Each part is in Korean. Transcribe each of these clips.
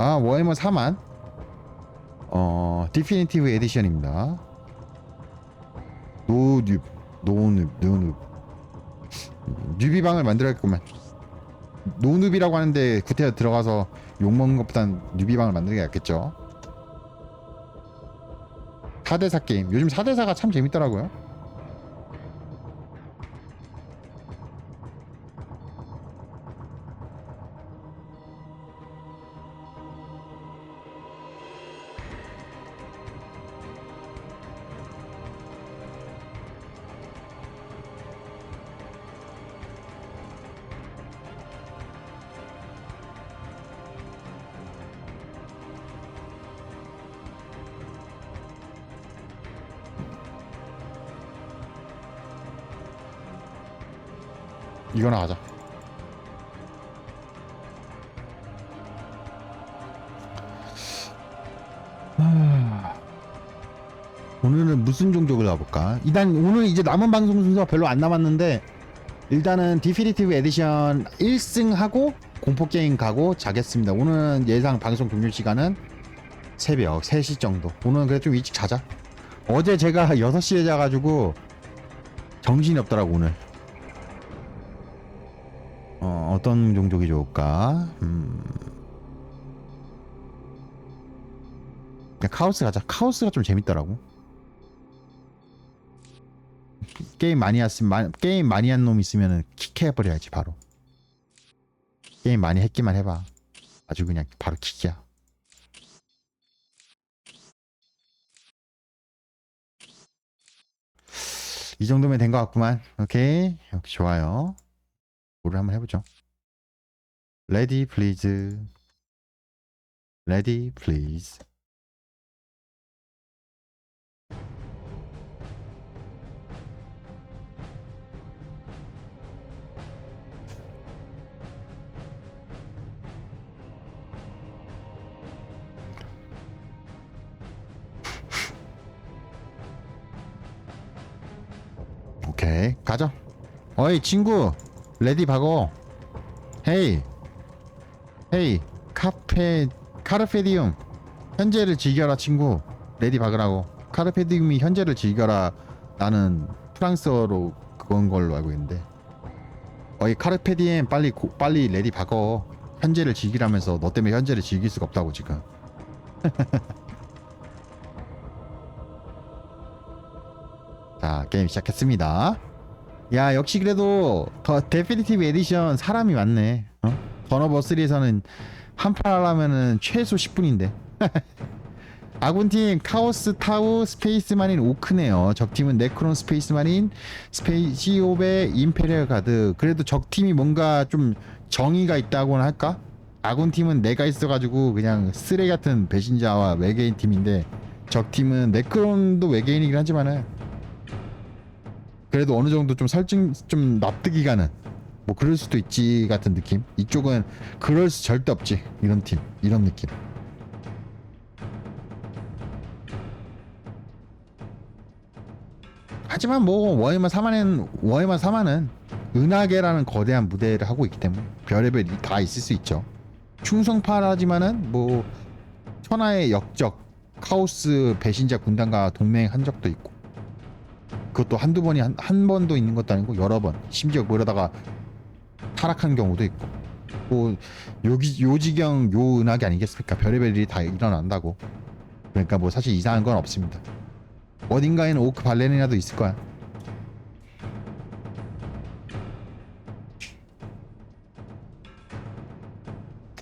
아 워해머 4만 어 디피니티브 에디션입니다. 노뉴 노뉴 노뉴 뉴비방을 만들어야겠구만. 노누비라고 하는데 구태여 들어가서 욕먹는 것보단 뉴비방을 만드는 게 낫겠죠? 4대4 게임. 요즘 4대4가 참 재밌더라고요 이거나 하자 아, 오늘은 무슨 종족을 가볼까? 일단 오늘 이제 남은 방송 순서가 별로 안 남았는데 일단은 디피니티브 에디션 1승 하고 공포 게임 가고 자겠습니다. 오늘은 예상 방송 종료 시간은 새벽 3시 정도. 오늘은 그래도 좀 일찍 자자. 어제 제가 6시에 자가지고 정신이 없더라고 오늘. 어, 어떤 종족이 좋을까? 음. 카오스 가자. 카오스가 좀 재밌더라고. 게임 많이 했으면 게임 많이 한 놈 있으면은 킥해 버려야지 바로. 게임 많이 했기만 해봐. 아주 그냥 바로 킥이야. 이 정도면 된 것 같구만. 오케이, 좋아요. 뭐를 한번 해보죠. 레디 플리즈. 레디 플리즈. 오케이 가자 어이 친구 레디 박어. 헤이. 헤이. 카페 카르페디움. 현재를 즐겨라 친구. 레디 박으라고. 카르페디움이 현재를 즐겨라. 나는 프랑스어로 그건 걸로 알고 있는데. 어이 카르페디엠 빨리 고, 빨리 레디 박어. 현재를 즐기라면서 너 때문에 현재를 즐길 수가 없다고 지금. 자 게임 시작했습니다 야 역시 그래도 더 데피니티브 에디션 사람이 많네 어? 번어버 3에서는 한판 하려면은 최소 10분인데 아군팀 카오스 타우 스페이스만인 오크네요 적팀은 네크론 스페이스만인 스페이 시오베 임페리얼 가드 그래도 적팀이 뭔가 좀 정의가 있다고는 할까? 아군팀은 내가 있어가지고 그냥 쓰레기 같은 배신자와 외계인 팀인데 적팀은 네크론도 외계인이긴 하지만은 그래도 어느 정도 좀 설정 좀 납득이 가는 뭐 그럴 수도 있지 같은 느낌. 이쪽은 그럴 수 절대 없지 이런 팀 이런 느낌. 하지만 뭐 워해만 4만은 워해만 4만은 은하계라는 거대한 무대를 하고 있기 때문에 별의별 일이 다 있을 수 있죠. 충성파라지만은 뭐 천하의 역적 카오스 배신자 군단과 동맹한 적도 있고 그것도 한두 번이 한, 한 번도 있는 것도 아니고 여러 번. 심지어 그러다가 타락한 경우도 있고. 뭐 요기 요지경 요은하게 아니겠습니까? 별의별 일이 다 일어난다고. 그러니까 뭐 사실 이상한 건 없습니다. 어딘가에는 오크 발렌이라도 있을 거야.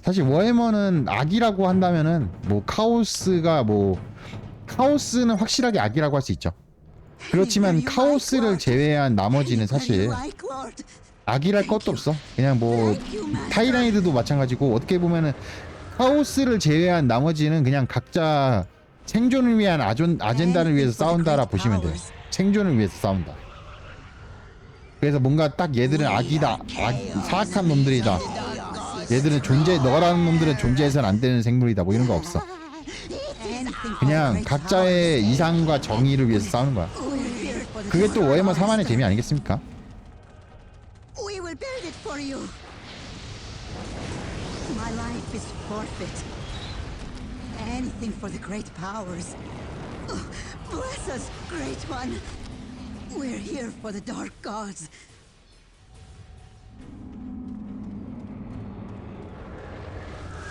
사실 워해머는 악이라고 한다면은 뭐 카오스가 뭐 카오스는 확실하게 악이라고 할 수 있죠 그렇지만 카오스를 제외한 나머지는 사실 악이랄 것도 없어. 그냥 뭐 타이라이드도 마찬가지고 어떻게 보면은 카오스를 제외한 나머지는 그냥 각자 생존을 위한 아존, 아젠다를 위해서 싸운다라 보시면 돼요. 생존을 위해서 싸운다. 그래서 뭔가 딱 얘들은 악이다, 악, 사악한 놈들이다. 얘들은 존재, 너라는 놈들은 존재해서는 안 되는 생물이다. 뭐 이런 거 없어. 그냥 각자의 이상과 정의를 위해서 싸우는 거야. 그게 또 워해머 4만의 재미 아니겠습니까? We will build it for you. My life is forfeit. Anything for the great powers. Oh, bless us, great one. We're here for the dark gods.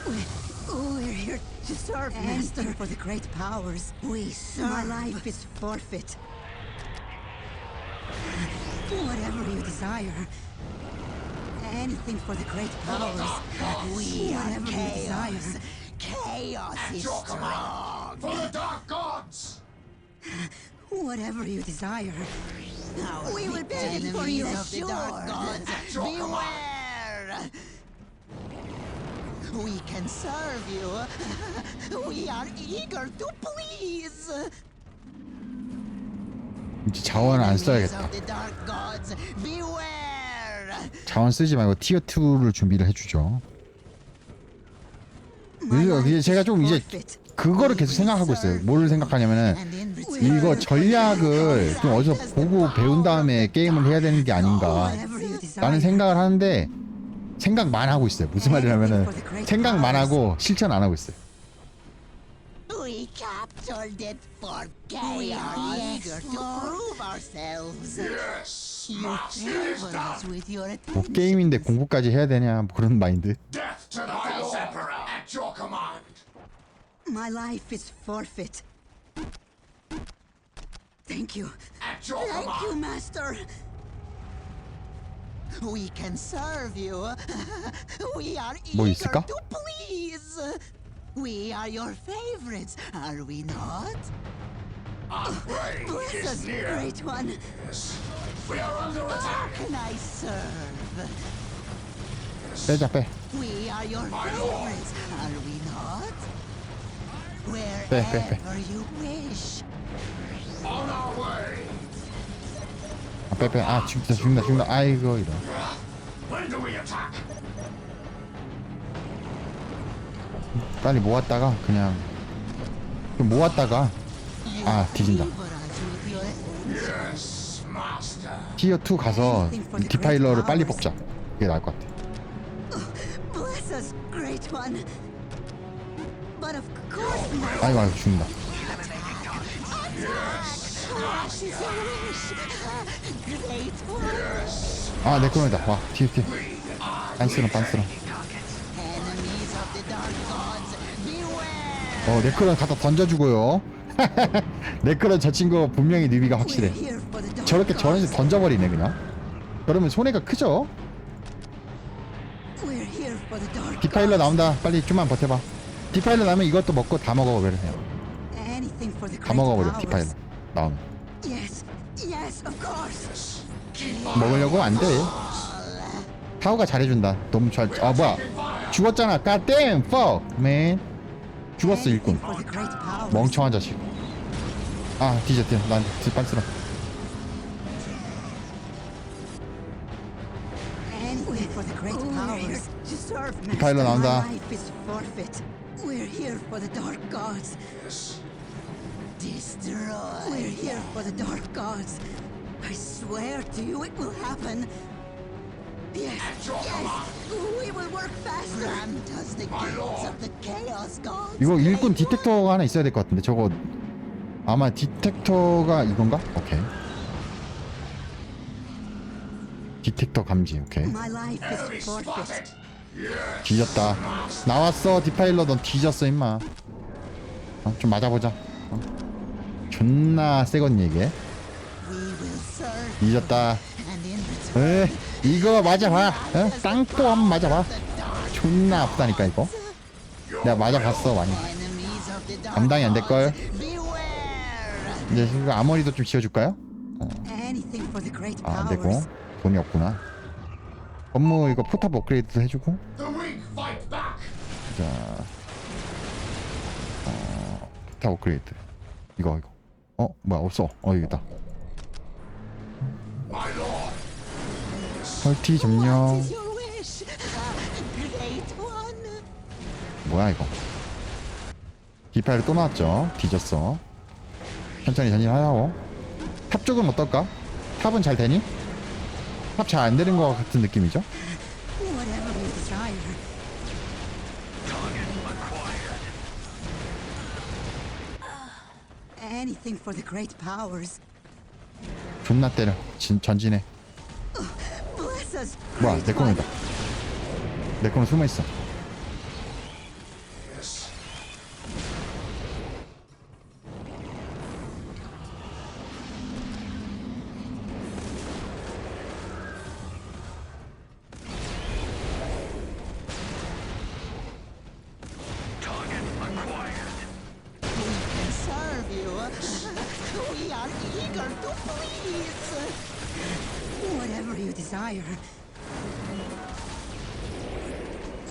We- We're here to serve, Master. for the great powers. We serve. My life is forfeit. Whatever you desire. Anything for the great powers. That we Whatever you desire. Chaos is strong. For the dark gods! Whatever you desire. we will beg for you, of the dark gods, beware! We can serve you. We are eager to please. 이제 자원을 안 써야겠다. 자원 쓰지 말고 티어 2를 준비를 해주죠. 이제 제가 좀 이제 그거를 계속 생각하고 있어요. 뭘 생각하냐면은 이거 전략을 좀 어디서 보고 배운 다음에 게임을 해야 되는 게 아닌가. 라는 생각을 하는데 생각만 하고 있어요. 무슨 말이냐면은 생각만 하고 실천 안 하고 있어요. We captured it for chaos. eager to prove ourselves. Yes, You master is favor done. us with your 뭐 attention. 게임인데 공부까지 해야 되냐 뭐 그런 마인드. Death to the false emperor at your command. My life is forfeit. Thank you. At your Thank you, command. Master. We can serve you. We are 뭐 eager 있을까? to please. We are your favorites, are we not? Our oh, is near. great one. Yes. We are under ah, attack. How can I serve? Yes. We are your My favorites, Lord. are we not? Wherever you wish. On our way. Pepe, ah, ciumda, ciumda, ciumda, ai, goida. When do we attack? 빨리 모았다가 그냥 좀 모았다가 아 뒤진다. 티어 2 가서 디파일러를 빨리 뽑자. 그게 나을 것 같아. 아이고 아이고 죽는다. 아 네크로이다. 와 뒤에 뒤에. 빤스런 빤스런. 어 네크론 갖다 던져주고요. 네크론 저 친구 분명히 뉴비가 확실해. 저렇게. 저런식 던져버리네 그냥. 그러면 손해가 크죠. 디파일러. 나온다. 빨리 좀만 버텨봐. 디파일러 나면 이것도 먹고 다 먹어버려. 다 먹어버려. 디파일러 나오면. 먹으려고 안 돼. 타오가 잘해준다. 너무 잘. 아 뭐야? 죽었잖아. fuck man. 죽었어 일꾼. 멍청한 자식. 아 뒤져 뒤져. 난 Master. 디파일러 나온다. We're here for the dark gods. Destroy. We're here for the dark gods. I swear to you it will happen. Yes, yes, we will work faster. Grant us the gates of the chaos gods. 이거 일꾼 디텍터가 하나 있어야 될 것 같은데 저거 아마 디텍터가 이건가? 오케이. 디텍터 감지 오케이. 뒤졌다. 나왔어 디파일러 넌 뒤졌어 임마. 어, 좀 맞아보자. 어. 존나 세건 얘기해. 뒤졌다. 에 이거 맞아봐. 어? 땅또 한번 맞아봐. 존나 아프다니까 이거. 내가 맞아봤어 많이. 감당이 안 될걸. 이제 이거 아머리도 좀 지어줄까요? Great 아. 안되고 돈이 없구나. 업무 이거 포탑 업그레이드도 해주고. 자, 어, 포탑 업그레이드. 이거 이거. 어 뭐야 없어. 어 여기 있다. 헐티 점령. 뭐야 이거 디파일이 또 나왔죠 뒤졌어 천천히 전진 하라고 탑 쪽은 어떨까? 탑은 잘 되니? 탑 잘 안 되는 것 같은 느낌이죠? 존나 때려 진, 전진해. 뭐야 내 거는 내 거는 숨어있어 desire.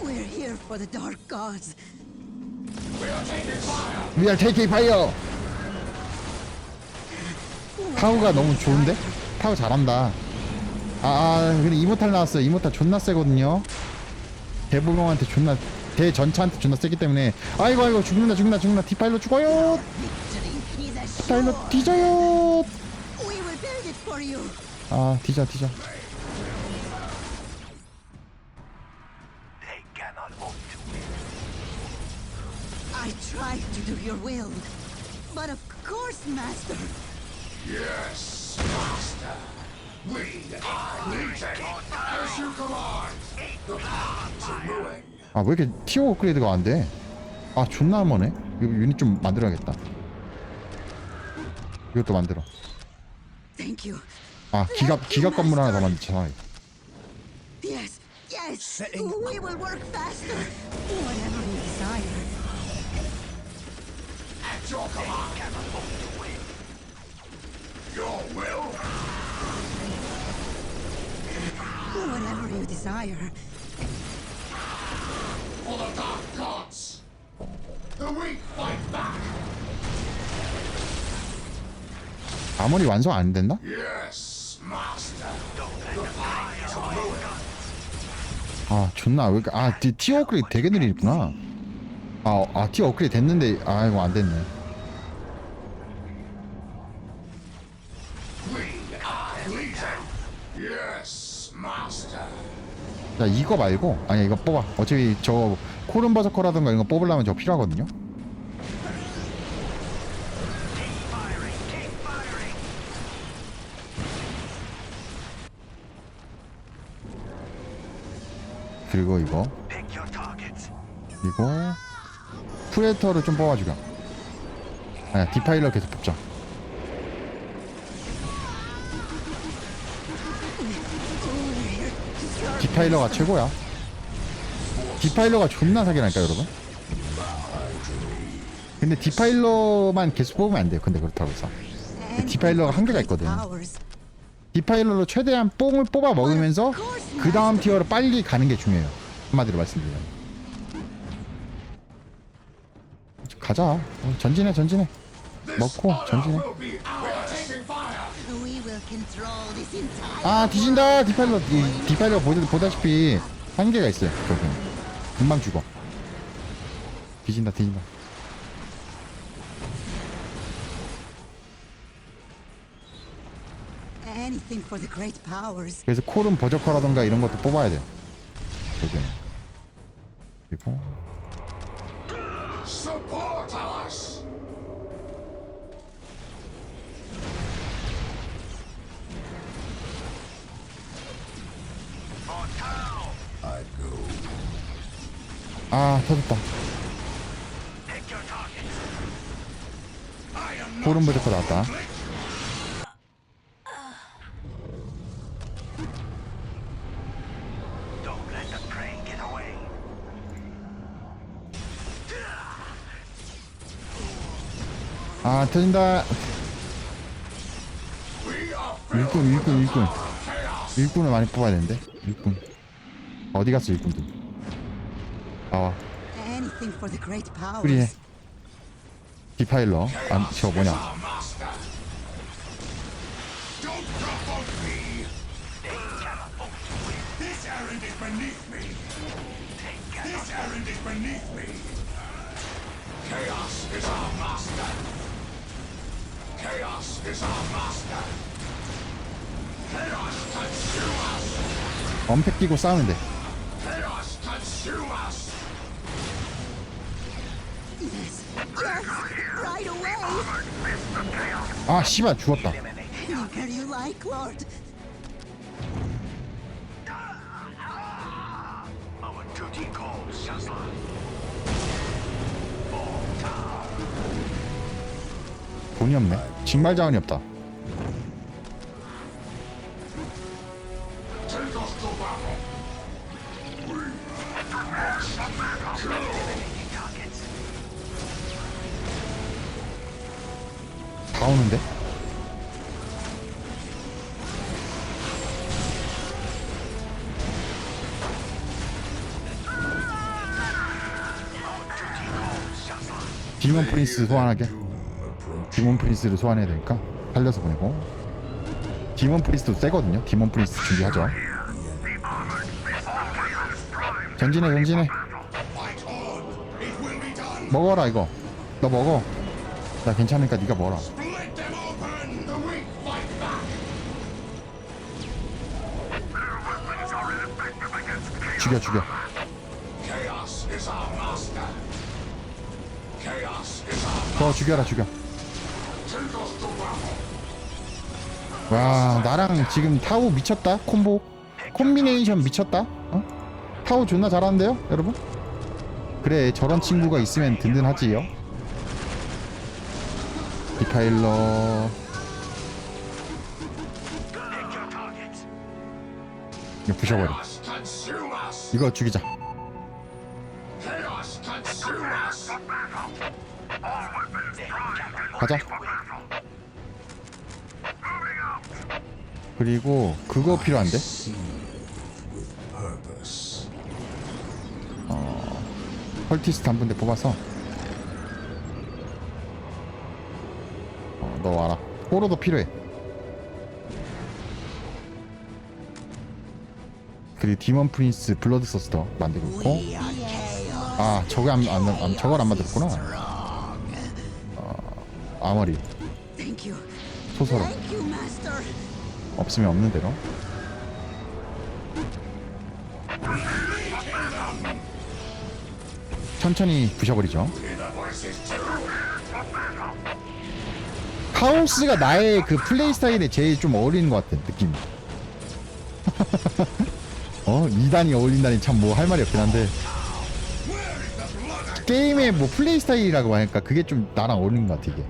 We're here for the dark gods. We are taking fire. We are taking fire 타우가 너무 좋은데? 타우 잘한다 아, 아 근데 이모탈 나왔어요 이모탈 존나 세거든요 대부병한테 존나 대전차한테 존나 세기 때문에 아이고 아이고 죽는다 죽는다 죽는다 디파일로 죽어요. 디파일로 뒤져요. 아 뒤져 뒤져 I tried to do your will. But of course, Master. Yes, master. We are legion. As you command. The path to ruin. 아왜 이렇게 티어 업그레이드가 안 돼? 아 존나 머네 이거 유닛 좀 만들어야겠다 이것도 만들어 Thank you. 아 기갑 기갑 건물 하나 더 만들자 Yes, yes. We will work faster. Whatever you desire. At your command. Your will. Whatever you desire. For the dark gods. The weak fight back. 아무리 완성 안 됐나? Yes, master. The path to ruin. 아 존나 왜 이렇게 아 티, 티어 업그레이드 되게 느리구나 아, 아 티어 업그레이드 됐는데 아 이거 안 됐네 야 이거 말고 아니 이거 뽑아. 어차피 저 코른 버서커라든가 이런 거 뽑으려면 저 필요하거든요. 그리고 이거. 이거 프레터를 좀 뽑아주려 아니야 디파일러 계속 뽑자 디파일러가 최고야. 디파일러가 존나 사기라니까 여러분. 근데 디파일러만 계속 뽑으면 안 돼요. 근데 그렇다고 해서. 디파일러가 한계가 있거든. 디파일러로 최대한 뽕을 뽑아 먹으면서 그 다음 티어로 빨리 가는 게 중요해요. 한마디로 말씀드리면. 가자. 어, 전진해 전진해. 먹고 전진해 아 뒤진다 디파일러. 이 디파일러 보다, 보다시피 한계가 있어요 저기 금방 죽어. 뒤진다 뒤진다. 그래서 콜은 버저커라던가 이런 것도 뽑아야 돼요. 저기 그리고 아 터졌다. 콜은 버저커 나왔다. 아 터진다. 일꾼 일꾼 일꾼. 일꾼을 많이 뽑아야 되는데? 일꾼. 어디 갔어 일꾼들 나와. 프리해 디파일러 뭐냐. Chaos consume us. 엄팩 끼고 싸우면 돼 Chaos consume us. Yes, Yes, right away. 아 씨발 죽었다. 돈이 없네 징말 자원이 없다 프린스 소환하게. 디몬 프린스를 소환해야 되니까 살려서 보내고. 디몬 프린스도 세거든요. 디몬 프린스 준비하죠. 전진해 전진해. 먹어라 이거. 너 먹어. 나 괜찮으니까 네가 먹어라. 죽여 죽여 더 죽여라 죽여. 와 나랑 지금 타우 미쳤다 콤보 콤비네이션 미쳤다 어? 타우 존나 잘하는데요 여러분? 그래 저런 친구가 있으면 든든하지요 targets. 이거 부셔버려. 이거 죽이자 가자. 그리고 그거 필요한데? 어... 헐티스트 한 분대 뽑아서. 어, 너 와라. 호로도 필요해. 그리고 디먼 프린스 블러드 서스터 만들고 있고. 아 저거 안, 안, 안 저걸 안 만들었구나. 어, 아머리. Master. 없으면 없는 대로. 천천히 부셔버리죠. 카오스가 나의 그 플레이 스타일에 제일 좀 어울리는 것 같아 느낌. 어 2단이 어울린다니 참 뭐 할 말이 없긴 한데. 게임의 뭐 플레이 스타일이라고 하니까 그게 좀 나랑 어울리는 것 같아 이게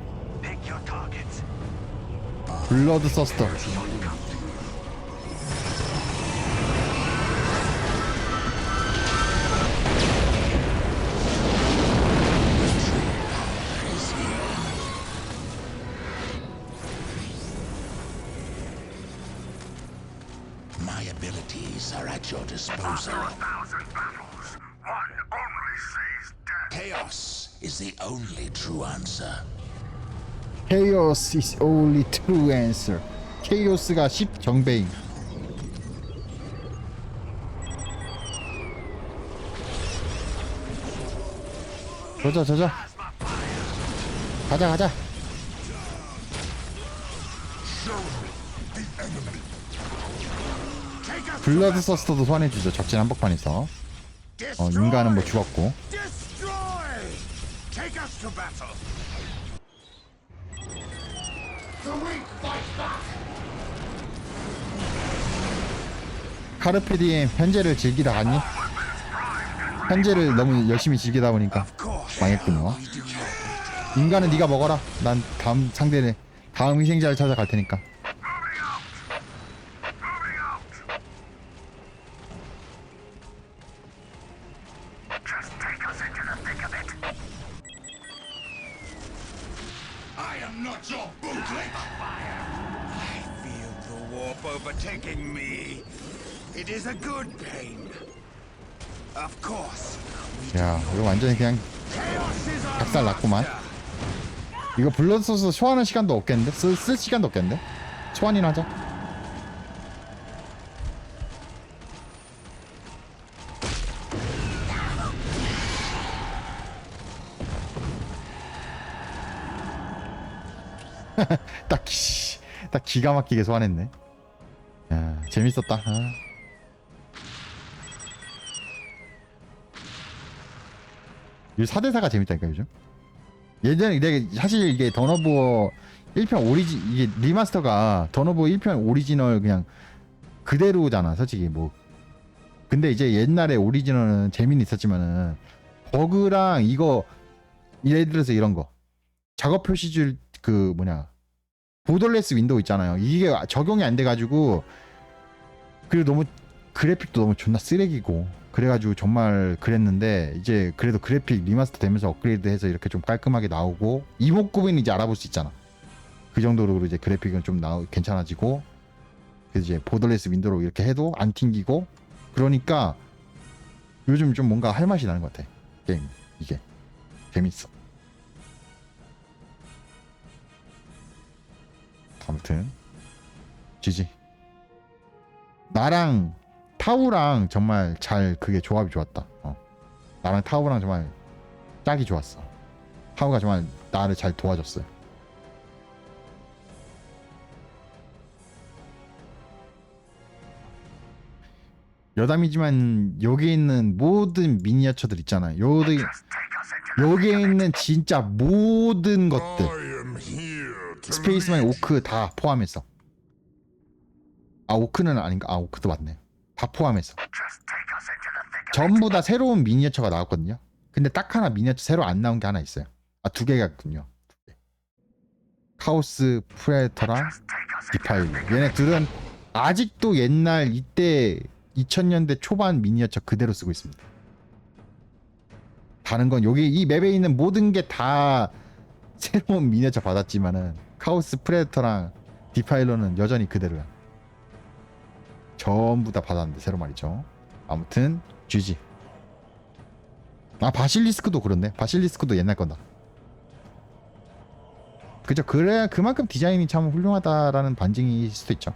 sees death. Chaos is the only true answer. Chaos is only true answer. 케이오스가 10 정배인. 저자 저자. 가자 가자. 블러드 서스터도 소환해주죠. 적진 한복판에서. 어, 인간은 뭐 죽었고. 카르페 디엠 현재를 즐기다 갔니? 현재를 너무 열심히 즐기다 보니까 망했군요. 인간은 네가 먹어라. 난 다음 상대를 다음 희생자를 찾아갈 테니까. 야, 이거 완전히 그냥 박살 났구만. 이거 블러드 소스 소환할 시간도 없겠는데? 쓸, 쓸 시간도 없겠는데? 소환이나 하자. 딱, 기, 딱 기가 막히게 소환했네. 야, 재밌었다. 아. 이 4대4가 재밌다니까, 요즘. 예전에 내가 사실 이게 던어부어 1편 오리지 이게 리마스터가 던어부어 1편 오리지널 그냥 그대로잖아 솔직히 뭐. 근데 이제 옛날에 오리지널은 재미는 있었지만은 버그랑 이거 예를 들어서 이런 거. 작업 표시줄 그 뭐냐 보더레스 윈도우 있잖아요. 이게 적용이 안 돼가지고 그리고 너무 그래픽도 너무 존나 쓰레기고 그래가지고 정말 그랬는데 이제 그래도 그래픽 리마스터 되면서 업그레이드해서 이렇게 좀 깔끔하게 나오고 이목구비는 이제 알아볼 수 있잖아. 그 정도로 이제 그래픽은 좀 나오 괜찮아지고 그래서 이제 보더레스 윈도우로 이렇게 해도 안 튕기고 그러니까 요즘 좀 뭔가 할 맛이 나는 것 같아 게임. 이게 재밌어. 아무튼 지지. 나랑 타우랑 정말 잘 그게 조합이 좋았다. 어. 나랑 타우랑 정말 짝이 좋았어. 타우가 정말 나를 잘 도와줬어요. 여담이지만 여기 있는 모든 미니어처들 있잖아요 여기 여기에 있는 진짜 모든 것들. 스페이스맨 오크 다 포함해서. 아 오크는 아닌가? 아 오크도 맞네 다 포함해서. 전부 다 새로운 미니어처가 나왔거든요. 근데 딱 하나 미니어처 새로 안 나온 게 하나 있어요. 아 두 개가 있군요. 카오스 프레터랑 디파일러 얘네 둘은 아직도 옛날 이때 2000년대 초반 미니어처 그대로 쓰고 있습니다. 다른 건 여기 이 맵에 있는 모든 게 다 새로운 미니어처 받았지만은 카오스 프레데터랑 디파일러는 여전히 그대로야. 전부 다 받았는데 새로 말이죠. 아무튼 GG. 아 바실리스크도 그렇네. 바실리스크도 옛날 건다. 그죠? 그래 그만큼 디자인이 참 훌륭하다라는 반증일 수도 있죠.